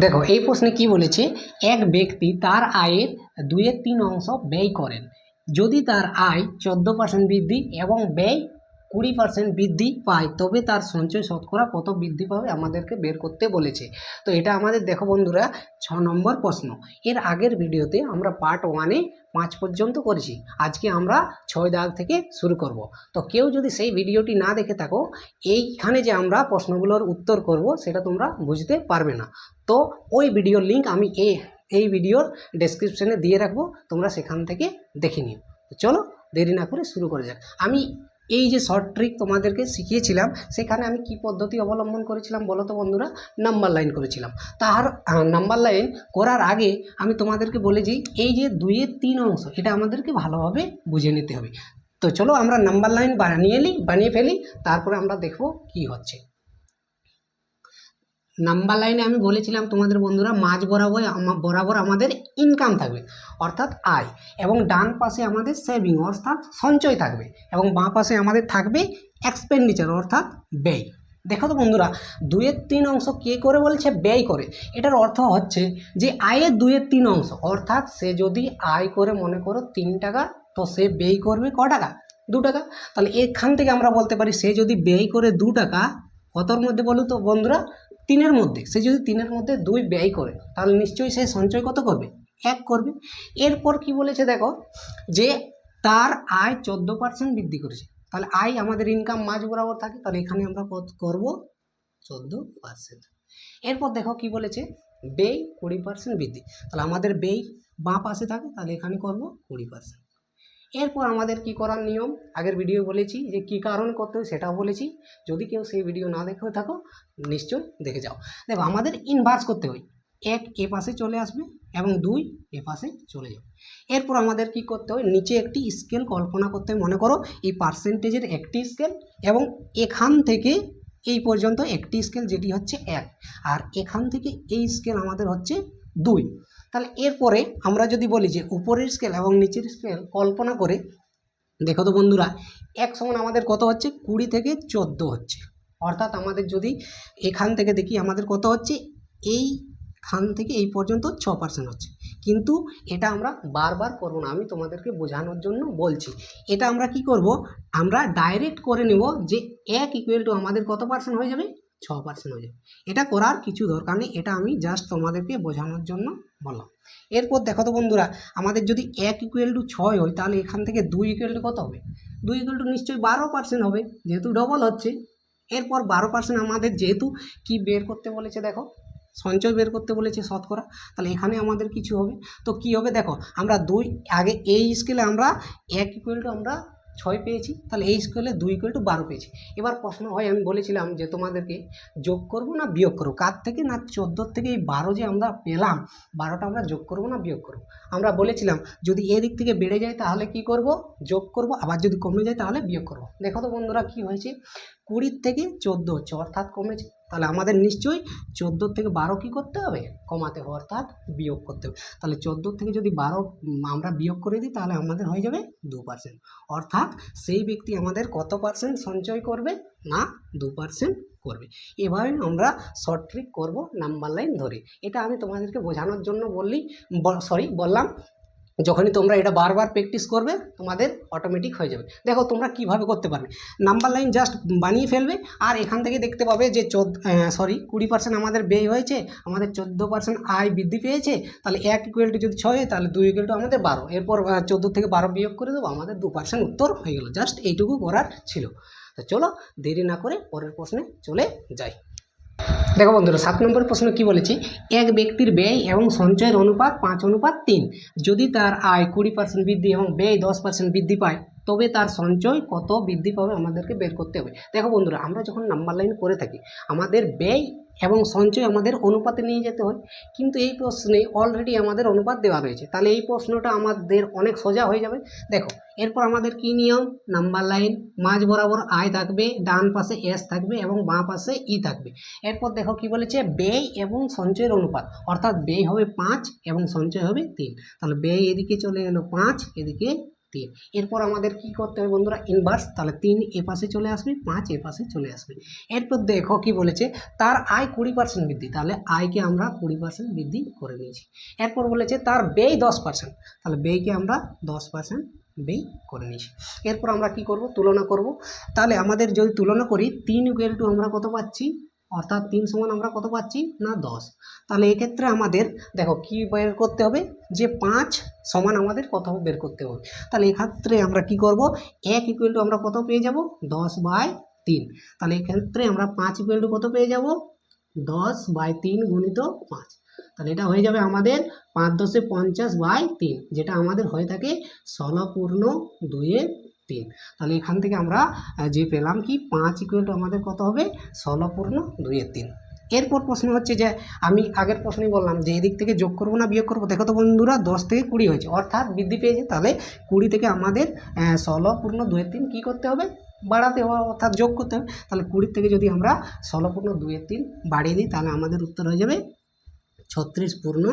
দেখো, এই প্রশ্নে কি বলেছে? এক ব্যক্তি তার আয়ের দুইয়ের তিন অংশ ব্যয় করেন। যদি তার আয় চোদ্দ পার্সেন্ট বৃদ্ধি এবং ব্যয় কুড়ি পার্সেন্ট বৃদ্ধি পায়, তবে তার সঞ্চয় শতকরা কত বৃদ্ধি পাবে আমাদেরকে বের করতে বলেছে। তো এটা আমাদের, দেখো বন্ধুরা, ছ নম্বর প্রশ্ন। এর আগের ভিডিওতে আমরা পার্ট ওয়ানে পাঁচ পর্যন্ত করেছি। আজকে আমরা ছয় দাগ থেকে শুরু করব। তো কেউ যদি সেই ভিডিওটি না দেখে থাকো, এইখানে যে আমরা প্রশ্নগুলোর উত্তর করব, সেটা তোমরা বুঝতে পারবে না। তো ওই ভিডিওর লিঙ্ক আমি এই এই ভিডিওর ডেসক্রিপশনে দিয়ে রাখব। তোমরা সেখান থেকে দেখে নিও। চলো, দেরি না করে শুরু করে যাক। আমি এই যে শর্ট ট্রিক তোমাদেরকে শিখিয়েছিলাম, সেখানে আমি কি পদ্ধতি অবলম্বন করেছিলাম বলো তো বন্ধুরা? নাম্বার লাইন করেছিলাম। তার নাম্বার লাইন করার আগে আমি তোমাদেরকে বলেছি এই যে দুইয়ের তিন অংশ, এটা আমাদেরকে ভালোভাবে বুঝে নিতে হবে। তো চলো আমরা নাম্বার লাইন বানিয়ে নিই, বানিয়ে ফেলি, তারপরে আমরা দেখব কি হচ্ছে। নাম্বার লাইনে আমি বলেছিলাম তোমাদের বন্ধুরা, মাঝ বরাবর বরাবর আমাদের ইনকাম থাকবে, অর্থাৎ আয়, এবং ডান পাশে আমাদের সেভিং অর্থাৎ সঞ্চয় থাকবে, এবং বাঁ পাশে আমাদের থাকবে এক্সপেন্ডিচার অর্থাৎ ব্যয়। দেখো তো বন্ধুরা দুয়ের তিন অংশ কে করে বলছে? ব্যয় করে। এটার অর্থ হচ্ছে যে, আয়ের দুইয়ের তিন অংশ, অর্থাৎ সে যদি আয় করে মনে করো তিন টাকা, তো সে ব্যয় করবে ক টাকা? দু টাকা। তাহলে এখান থেকে আমরা বলতে পারি, সে যদি ব্যয় করে দু টাকা, কতর মধ্যে বলো তো বন্ধুরা? তিনের মধ্যে, সে যদি তিনের মধ্যে দুই ব্যয় করে, তাহলে নিশ্চয়ই সে সঞ্চয় কত করবে? এক করবে। এরপর কি বলেছে দেখো, যে তার আয় চোদ্দ পার্সেন্ট বৃদ্ধি করেছে। তাহলে আয় আমাদের ইনকাম মাঝ বরাবর থাকে, তাহলে এখানে আমরা কত করব? চোদ্দ পার্সেন্ট এরপর দেখো কি বলেছে, ব্যয় কুড়ি পার্সেন্ট বৃদ্ধি। তাহলে আমাদের ব্যয় বাঁ পাশে থাকে, তাহলে এখানে করব কুড়ি পার্সেন্ট এরপর আমাদের কি করার নিয়ম? আগের ভিডিও বলেছি যে কী কারণ করতে হয় সেটাও বলেছি। যদি কেউ সেই ভিডিও না দেখে থাকো নিশ্চয় দেখে যাও। দেখো, আমাদের ইনভার্স করতে হয়। এক এ পাশে চলে আসবে এবং দুই এ পাশে চলে যাবে। এরপর আমাদের কি করতে হয়? নিচে একটি স্কেল কল্পনা করতে হয়। মনে করো, এই পার্সেন্টেজের একটি স্কেল এবং এখান থেকে এই পর্যন্ত একটি স্কেল যেটি হচ্ছে এক। আর এখান থেকে এই স্কেল আমাদের হচ্ছে দুই। তাহলে এরপরে আমরা যদি বলি যে উপরের স্কেল এবং নিচের স্কেল কল্পনা করে, দেখো তো বন্ধুরা, এক সমান আমাদের কত হচ্ছে? কুড়ি থেকে চোদ্দ হচ্ছে। অর্থাৎ আমাদের যদি এখান থেকে দেখি, আমাদের কত হচ্ছে? এই খান থেকে এই পর্যন্ত ছ পার্সেন্ট হচ্ছে। কিন্তু এটা আমরা বারবার করব না, আমি তোমাদেরকে বোঝানোর জন্য বলছি। এটা আমরা কি করব? আমরা ডাইরেক্ট করে নেব যে এক ইকুয়াল টু আমাদের কত পার্সেন্ট হয়ে যাবে? ছ পার্সেন্ট হয়ে যাবে এটা করার কিছু দরকার নেই, এটা আমি জাস্ট তোমাদেরকে বোঝানোর জন্য বললাম। এরপর দেখো তো বন্ধুরা, আমাদের যদি এক ইকুয়াল টু ছয় হয়, তাহলে এখান থেকে দুই ইকুয়াল টু কত হবে? দুই ইকুয়াল টু নিশ্চয়ই বারো পার্সেন্ট হবে, যেহেতু ডবল হচ্ছে। এরপর বারো পার্সেন্ট আমাদের যেহেতু কি বের করতে বলেছে দেখো? সঞ্চয় বের করতে বলেছে শতকরা। তাহলে এখানে আমাদের কিছু হবে। তো কি হবে দেখো, আমরা দুই, আগে এই স্কেলে আমরা এক ইকুয়াল টু আমরা ছয় পেয়েছি, তাহলে এই স্কেলে দুই ইকুয়াল টু বারো পেয়েছি। এবার প্রশ্ন হয়, আমি বলেছিলাম যে তোমাদেরকে যোগ করব না বিয়োগ করব? কার থেকে না চোদ্দোর থেকে এই বারো যে আমরা পেলাম, বারোটা আমরা যোগ করব না বিয়োগ করব? আমরা বলেছিলাম, যদি এদিক থেকে বেড়ে যায় তাহলে কি করব? যোগ করব, আবার যদি কমে যায় তাহলে বিয়োগ করব। দেখো তো বন্ধুরা কি হয়েছে? কুড়ির থেকে চোদ্দ হচ্ছে অর্থাৎ কমেছে তাহলে আমাদের নিশ্চয়ই চোদ্দোর থেকে বারো কী করতে হবে? কমাতে হবে, অর্থাৎ বিয়োগ করতে হবে। তাহলে চোদ্দোর থেকে যদি বারো আমরা বিয়োগ করে দিই, তাহলে আমাদের হয়ে যাবে দু পার্সেন্ট অর্থাৎ সেই ব্যক্তি আমাদের কত পার্সেন্ট সঞ্চয় করবে না দু পার্সেন্ট করবে? এভাবে আমরা শর্ট ট্রিক করব নাম্বার লাইন ধরে। এটা আমি তোমাদেরকে বোঝানোর জন্য বললি সরি বললাম যখনই তোমরা এটা বারবার প্র্যাকটিস করবে, তোমাদের অটোমেটিক হয়ে যাবে। দেখো, তোমরা কীভাবে করতে পারবে? নাম্বার লাইন জাস্ট বানিয়ে ফেলবে, আর এখান থেকে দেখতে পাবে যে চোদ্দ সরি কুড়ি পার্সেন্ট আমাদের ব্যয় হয়েছে, আমাদের চোদ্দ পার্সেন্ট আয় বৃদ্ধি পেয়েছে, তাহলে এক ইকুয়াল টু যদি ছয় হয়, তাহলে দুই ইকুয়াল টু আমাদের বারো। এরপর চোদ্দ থেকে বারো বিয়োগ করে দেবো, আমাদের দু পার্সেন্ট উত্তর হয়ে গেলো। জাস্ট এইটুকু করার ছিল। তো চলো, দেরি না করে পরের প্রশ্নে চলে যাই। দেখো বন্ধুরা, সাত নম্বর প্রশ্ন কি বলেছে? এক ব্যক্তির ব্যয় এবং সঞ্চয়ের অনুপাত পাঁচ, অনুপাত তিন। যদি তার আয় কুড়ি পার্সেন্ট বৃদ্ধি এবং ব্যয় দশ পার্সেন্ট বৃদ্ধি পায় তবে তার সঞ্চয় কত বৃদ্ধি পাবে আমাদেরকে বের করতে হবে। দেখো বন্ধুরা, আমরা যখন নাম্বার লাইন করে থাকি, আমাদের ব্যয় এবং সঞ্চয় আমাদের অনুপাতে নিয়ে যেতে হয়। কিন্তু এই প্রশ্নে অলরেডি আমাদের অনুপাত দেওয়া রয়েছে। তাহলে এই প্রশ্নটা আমাদের অনেক সোজা হয়ে যাবে। দেখো, এরপর আমাদের কি নিয়ম? নাম্বার লাইন মাঝ বরাবর আয় থাকবে, ডান পাশে এস থাকবে এবং বাঁ পাশে ই থাকবে। এরপর দেখো কি বলেছে? ব্যয় এবং সঞ্চয়ের অনুপাত। অর্থাৎ ব্যয় হবে পাঁচ এবং সঞ্চয় হবে তিন। তাহলে ব্যয় এদিকে চলে গেল পাঁচ, এদিকে তিন এরপর আমাদের কি করতে হবে বন্ধুরা? ইনভার্স তাহলে তিন এ পাশে চলে আসবে, পাঁচ এ পাশে চলে আসবে। এরপর দেখো কি বলেছে, তার আয় কুড়ি পার্সেন্ট বৃদ্ধি, তাহলে আয়কে আমরা কুড়ি পার্সেন্ট বৃদ্ধি করে নিয়েছি। এরপর বলেছে, তার ব্যয় দশ পার্সেন্ট তাহলে ব্যয়কে আমরা দশ পার্সেন্ট ব্যয় করে নিয়েছি। এরপর আমরা কি করব? তুলনা করব। তাহলে আমাদের যদি তুলনা করি, তিন ইকুয়াল টু আমরা কত পাচ্ছি? অর্থাৎ তিন সমান আমরা কত পাচ্ছি? না, দশ। তাহলে এক্ষেত্রে আমাদের, দেখো কি বের করতে হবে? যে পাঁচ সমান আমাদের কত বের করতে হবে? তাহলে এক্ষেত্রে আমরা কি করব? এক ইকুয়াল টু আমরা কত পেয়ে যাব? দশ বাই তিন। তাহলে এক্ষেত্রে আমরা পাঁচ ইকুয়াল টু কত পেয়ে যাব? দশ বাই তিন গুণিত পাঁচ। তাহলে এটা হয়ে যাবে আমাদের পাঁচ দশে পঞ্চাশ বাই তিন, যেটা আমাদের হয়ে থাকে ষোলো পূর্ণ দুয়ে তিন। তাহলে এখান থেকে আমরা যে পেলাম কি, পাঁচ ইকুয়াল আমাদের কত হবে? ষোলো পূর্ণ দুয়ে তিন। এরপর প্রশ্ন হচ্ছে যে, আমি আগের প্রশ্নেই বললাম যে, এদিক থেকে যোগ করব না, বিয়োগ করব? দেখো তো বন্ধুরা, দশ থেকে কুড়ি হয়েছে। অর্থাৎ বৃদ্ধি পেয়েছে, তাহলে কুড়ি থেকে আমাদের ষোলো পূর্ণ দুয়ের তিন কী করতে হবে? বাড়াতে হবে, অর্থাৎ যোগ করতে হবে। তাহলে কুড়ির থেকে যদি আমরা ষোলো পূর্ণ দুয়ের তিন বাড়িয়ে দিই, তাহলে আমাদের উত্তর হয়ে যাবে ছত্রিশ পূর্ণ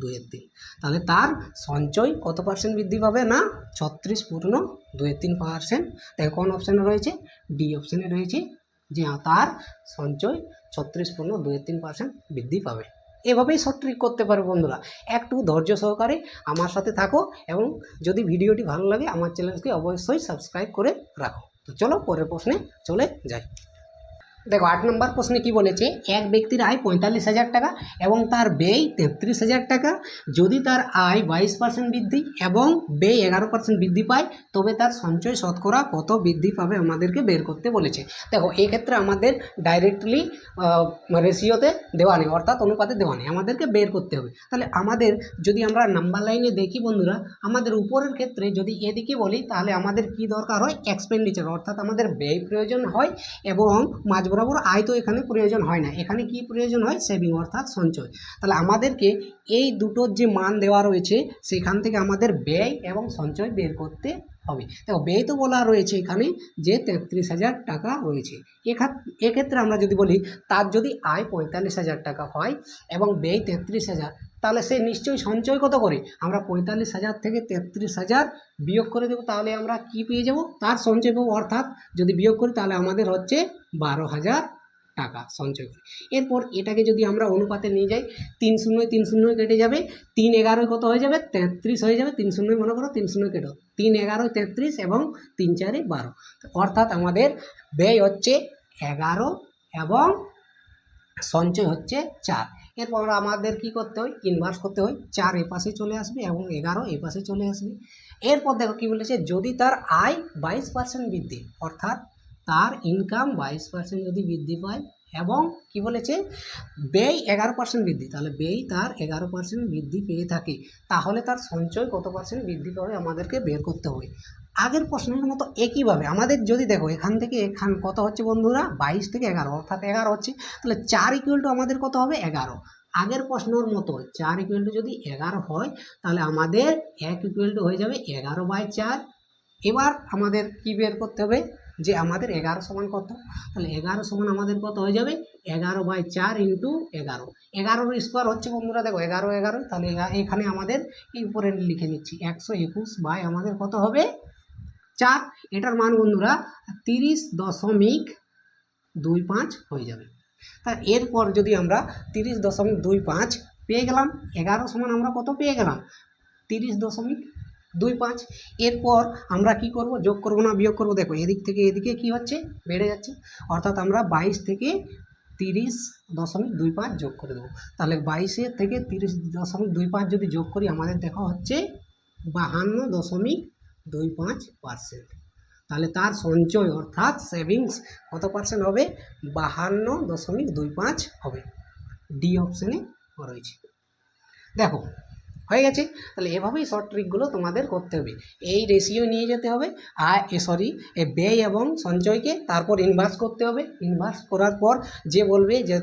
দুয়ের তিন। তাহলে তার সঞ্চয় কত পার্সেন্ট বৃদ্ধি পাবে না? ছত্রিশ পূর্ণ দুয়ের তিন পার্সেন্ট দেখো কোন অপশানে রয়েছে? ডি অপশানে রয়েছে যে তার সঞ্চয় ছত্রিশ পূর্ণ দুয়ের তিন পার্সেন্ট বৃদ্ধি পাবে। এভাবেই শর্ট ট্রিক করতে পারো বন্ধুরা। একটু ধৈর্য সহকারে আমার সাথে থাকো এবং যদি ভিডিওটি ভালো লাগে, আমার চ্যানেলকে অবশ্যই সাবস্ক্রাইব করে রাখো। তো চলো পরের প্রশ্নে চলে যাই। দেখো, আট নম্বর প্রশ্নে কি বলেছে? এক ব্যক্তির আয় পঁয়তাল্লিশ হাজার টাকা এবং তার ব্যয় তেত্রিশ হাজার টাকা। যদি তার আয় বাইশ পার্সেন্ট বৃদ্ধি এবং ব্যয় এগারো পার্সেন্ট বৃদ্ধি পায়, তবে তার সঞ্চয় শতকরা কত বৃদ্ধি পাবে আমাদেরকে বের করতে বলেছে। দেখো এক্ষেত্রে আমাদের ডাইরেক্টলি রেশিওতে দেওয়া নেই, অর্থাৎ অনুপাতে দেওয়া নেই। আমাদেরকে বের করতে হবে। তাহলে আমাদের যদি আমরা নাম্বার লাইনে দেখি বন্ধুরা, আমাদের উপরের ক্ষেত্রে যদি এদিকে বলি, তাহলে আমাদের কি দরকার হয়? এক্সপেন্ডিচার অর্থাৎ আমাদের ব্যয় প্রয়োজন হয় এবং মাঝ বরাবর আয় তো এখানে প্রয়োজন হয় না। এখানে কি প্রয়োজন হয়? সেভিং অর্থাৎ সঞ্চয়। তাহলে আমাদেরকে এই দুটোর যে মান দেওয়া রয়েছে, সেখান থেকে আমাদের ব্যয় এবং সঞ্চয় বের করতে হবে। দেখো ব্যয় তো বলা রয়েছে এখানে যে তেত্রিশ হাজার টাকা রয়েছে। এক্ষেত্রে আমরা যদি বলি, তার যদি আয় পঁয়তাল্লিশ হাজার টাকা হয় এবং ব্যয় তেত্রিশ হাজার, তাহলে সে নিশ্চয়ই সঞ্চয় কত করে? আমরা পঁয়তাল্লিশ হাজার থেকে তেত্রিশ হাজার বিয়োগ করে দেবো, তাহলে আমরা কি পেয়ে যাব? তার সঞ্চয় পাবো, অর্থাৎ যদি বিয়োগ করি, তাহলে আমাদের হচ্ছে বারো হাজার টাকা সঞ্চয় এরপর এটাকে যদি আমরা অনুপাতে নিয়ে যাই, তিন শূন্য তিন শূন্য কেটে যাবে, তিন এগারোয় কত হয়ে যাবে? তেত্রিশ হয়ে যাবে, তিন শূন্য মনে করো তিন শূন্য কেটো তিন এগারো তেত্রিশ এবং তিন চারে বারো। অর্থাৎ আমাদের ব্যয় হচ্ছে এগারো এবং সঞ্চয় হচ্ছে চার। এরপর আমাদের কি করতে হয়? ইনভার্স করতে হয়। চার এ পাশে চলে আসবে এবং এগারো এ পাশে চলে আসবে। এরপর দেখো কি বলেছে? যদি তার আয় বাইশ পার্সেন্ট বৃদ্ধি, অর্থাৎ তার ইনকাম বাইশ পার্সেন্ট যদি বৃদ্ধি পায় এবং কি বলেছে? ব্যয় এগারো পার্সেন্ট বৃদ্ধি, তাহলে ব্যয় তার এগারো পার্সেন্ট বৃদ্ধি পেয়ে থাকে। তাহলে তার সঞ্চয় কত পার্সেন্ট বৃদ্ধি পাবে? আমাদেরকে বের করতে হবে। আগের প্রশ্নের মতো একইভাবে আমাদের যদি দেখো, এখান থেকে এখান কত হচ্ছে বন্ধুরা? বাইশ থেকে এগারো, অর্থাৎ এগারো হচ্ছে। তাহলে চার ইকুয়াল টু আমাদের কত হবে? এগারো। আগের প্রশ্নের মতো চার ইকুয়াল টু যদি এগারো হয়, তাহলে আমাদের এক ইকুয়াল টু হয়ে যাবে এগারো বাই চার। এবার আমাদের কি বের করতে হবে? যে আমাদের এগারো সমান কত? তাহলে এগারো সমান আমাদের কত হয়ে যাবে? এগারো বাই চার ইন্টু এগারো। এগারোর স্কোয়ার হচ্ছে বন্ধুরা, দেখো এগারো এগারো, তাহলে এখানে আমাদের এই উপরে লিখে নিচ্ছি। একশো একুশ বাই আমাদের কত হবে? চার। এটার মান বন্ধুরা, তিরিশ দশমিক দুই পাঁচ হয়ে যাবে। তা এরপর যদি আমরা তিরিশ দশমিক দুই পাঁচ পেয়ে গেলাম, এগারো সমান আমরা কত পেয়ে গেলাম? তিরিশ দশমিক দুই পাঁচ। এরপর আমরা কি করব? যোগ করব না, বিয়োগ করব? দেখো, এদিক থেকে এদিকে কি হচ্ছে? বেড়ে যাচ্ছে। অর্থাৎ আমরা বাইশ থেকে তিরিশ দশমিক দুই পাঁচ যোগ করে দেবো। তাহলে বাইশে থেকে তিরিশ দশমিক দুই পাঁচ যদি যোগ করি, আমাদের দেখা হচ্ছে বাহান্ন দশমিক দুই পাঁচ পার্সেন্ট তাহলে তার সঞ্চয় অর্থাৎ সেভিংস কত পার্সেন্ট হবে? বাহান্ন দশমিক দুই পাঁচ হবে। ডি অপশানে রয়েছে। দেখো হয়ে গেছে। তাহলে এভাবেই শর্ট ট্রিকগুলো তোমাদের করতে হবে। এই রেশিও নিয়ে যেতে হবে আর সরি এ ব্যয় এবং সঞ্চয়কে তারপর ইনভার্স করতে হবে। ইনভার্স করার পর যে বলবে যে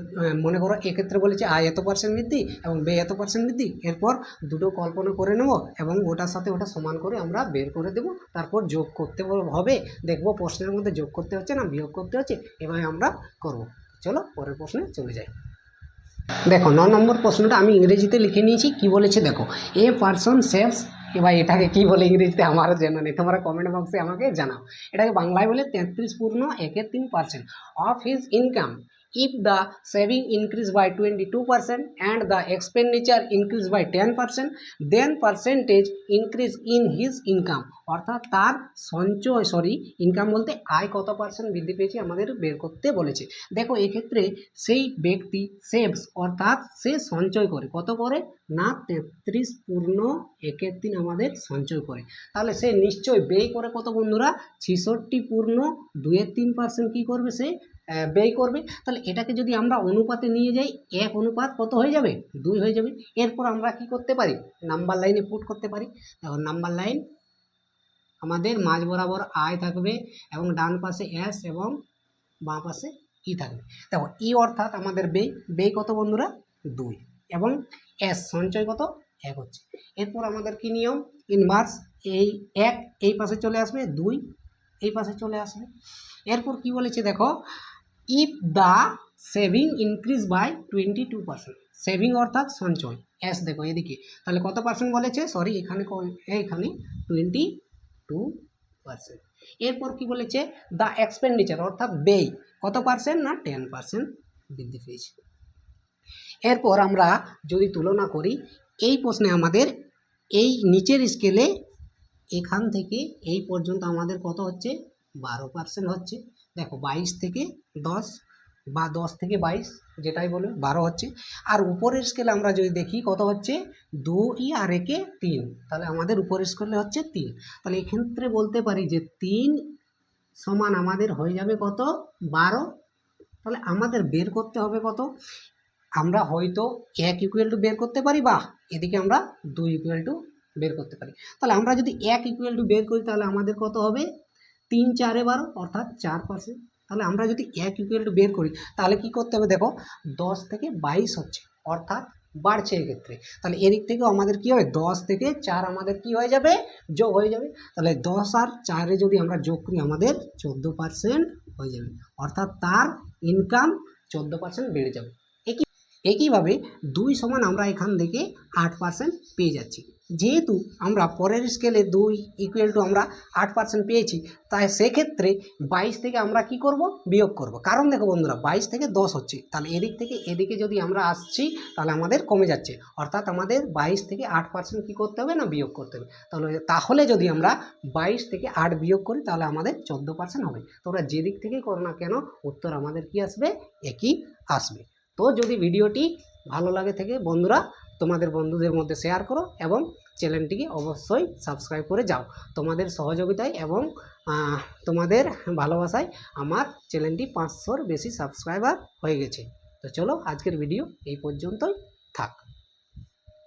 মনে করো এক্ষেত্রে বলেছে আয় এত পার্সেন্ট বৃদ্ধি এবং ব্যয় এত পার্সেন্ট বৃদ্ধি, এরপর দুটো কল্পনা করে নেব এবং ওটার সাথে ওটা সমান করে আমরা বের করে দেব। তারপর যোগ করতে হবে। দেখব প্রশ্নের মধ্যে যোগ করতে হচ্ছে না বিয়োগ করতে হচ্ছে, এভাবে আমরা করব। চলো পরের প্রশ্নে চলে যাই। দেখো, ন নম্বর প্রশ্নটা আমি ইংরেজিতে লিখে নিয়েছি, কি বলেছে দেখো এ পারসন সেভস ভাই এটাকে কি বলে ইংরেজিতে? আমারও জানা নেই, তোমরা কমেন্ট বক্সে আমাকে জানাও। এটাকে বাংলায় বলে তেত্রিশ পূর্ণ একের তিন percent of his income if the saving increase by 22% and the expenditure increase by 10% then percentage increase in his income. অর্থাৎ তার সঞ্চয় সরি ইনকাম বলতে আয় কত পার্সেন্ট বৃদ্ধি পেয়েছে আমাদের বের করতে বলেছে। দেখো, এক্ষেত্রে সেই ব্যক্তি সেভস, অর্থাৎ সে সঞ্চয় করে। কত করে? না, তেত্রিশ পূর্ণ একের তিন আমাদের সঞ্চয় করে। তাহলে সে নিশ্চয় ব্যয় করে কত বন্ধুরা? ছিষট্টি পূর্ণ দুয়ের তিন পার্সেন্ট কী করবে সে? ব্যয় করবে, তাহলে এটাকে যদি আমরা অনুপাতে নিয়ে যাই, এক অনুপাত কত হয়ে যাবে? দুই হয়ে যাবে। এরপর আমরা কি করতে পারি? নাম্বার লাইনে পুট করতে পারি। দেখো নাম্বার লাইন আমাদের মাঝ বরাবর আয় থাকবে এবং ডান পাশে এস এবং বাঁ পাশে ই থাকবে। দেখো ই অর্থাৎ আমাদের ব্যয় ব্যয় কত বন্ধুরা? দুই এবং এস সঞ্চয় কত? এক হচ্ছে। এরপর আমাদের কি নিয়ম? ইনভার্স এই এক এই পাশে চলে আসবে, দুই এই পাশে চলে আসবে। এরপর কি বলেছে দেখো? If the saving increase by twenty two percent saving অর্থাৎ সঞ্চয় এস দেখো এদিকে, তাহলে কত পার্সেন্ট বলেছে? সরি এখানে এইখানে টোয়েন্টি টু পার্সেন্ট এরপর কি বলেছে? দ্য এক্সপেন্ডিচার অর্থাৎ ব্যয়, কত পার্সেন্ট না টেন পার্সেন্ট বৃদ্ধি পেয়েছে। এরপর আমরা যদি তুলনা করি, এই প্রশ্নে আমাদের এই নিচের স্কেলে এখান থেকে এই পর্যন্ত আমাদের কত হচ্ছে? বারো পার্সেন্ট হচ্ছে। দেখো বাইশ থেকে দশ বা দশ থেকে বাইশ যেটাই বলবে বারো হচ্ছে। আর উপরের স্কেলে আমরা যদি দেখি কত হচ্ছে? দুই আর একে তিন। তাহলে আমাদের উপরের স্কেলে হচ্ছে তিন। তাহলে এক্ষেত্রে বলতে পারি যে তিন সমান আমাদের হয়ে যাবে কত? বারো। তাহলে আমাদের বের করতে হবে কত? আমরা হয়তো এক ইকুয়াল টু বের করতে পারি বা এদিকে আমরা দুই ইকুয়াল টু বের করতে পারি। তাহলে আমরা যদি এক ইকুয়াল টু বের করি তাহলে আমাদের কত হবে? তিন চারে বারো, অর্থাৎ চার পার্সেন্ট তাহলে আমরা যদি এক ইকুয়াল টু বের করি, তাহলে কি করতে হবে দেখো, দশ থেকে বাইশ হচ্ছে, অর্থাৎ বাড়ছে এক্ষেত্রে। তাহলে এদিক থেকেও আমাদের কি হবে দশ থেকে চার আমাদের কি হয়ে যাবে, যোগ হয়ে যাবে। তাহলে দশ আর চারে যদি আমরা যোগ করি, আমাদের চোদ্দ পার্সেন্ট হয়ে যাবে। অর্থাৎ তার ইনকাম চোদ্দ পার্সেন্ট বেড়ে যাবে। একই একইভাবে দুই সমান আমরা এখান থেকে আট পার্সেন্ট পেয়ে যাচ্ছি। যেহেতু আমরা পরের স্কেলে দুই ইকুয়াল টু আমরা আট পার্সেন্ট পেয়েছি, তাই সেক্ষেত্রে বাইশ থেকে আমরা কি করব? বিয়োগ করব। কারণ দেখো বন্ধুরা, বাইশ থেকে দশ হচ্ছে। তাহলে এদিক থেকে এদিকে যদি আমরা আসছি, তাহলে আমাদের কমে যাচ্ছে। অর্থাৎ আমাদের বাইশ থেকে আট পার্সেন্ট কী করতে হবে না বিয়োগ করতে হবে? তাহলে তাহলে যদি আমরা বাইশ থেকে আট বিয়োগ করি, তাহলে আমাদের চোদ্দ পার্সেন্ট হবে। তোমরা যেদিক থেকেই করো না কেন, উত্তর আমাদের কি আসবে? একই আসবে। তো যদি ভিডিওটি ভালো লাগে থেকে, বন্ধুরা তোমাদের বন্ধুদের মধ্যে শেয়ার করো এবং চ্যানেলটিকে অবশ্যই সাবস্ক্রাইব করে যাও। তোমাদের সহযোগিতায় এবং তোমাদের ভালোবাসায় আমার চ্যানেলটি পাঁচশোর বেশি সাবস্ক্রাইবার হয়ে গেছে। তো চলো আজকের ভিডিও এই পর্যন্তই থাক।